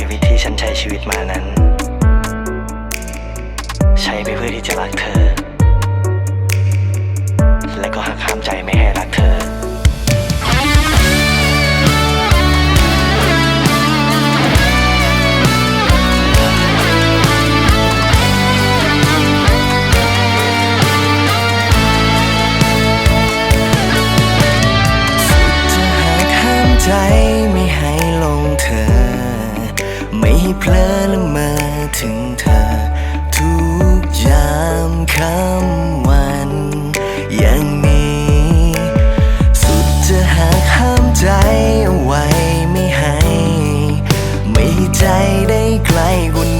ชีวิตที่ฉันใช้ชีวิตมานั้น ใช้ไปเพื่อที่จะรักเธอ และก็หักห้ามใจไม่ให้รักเธอจะหักห้ามใจ เพลินมาถึงเธอ ทุกยามค่ำวันยังมีสุดจะหากห้ามใจเอาไว้ไม่ให้ ไม่ใจได้ใกล้กว่า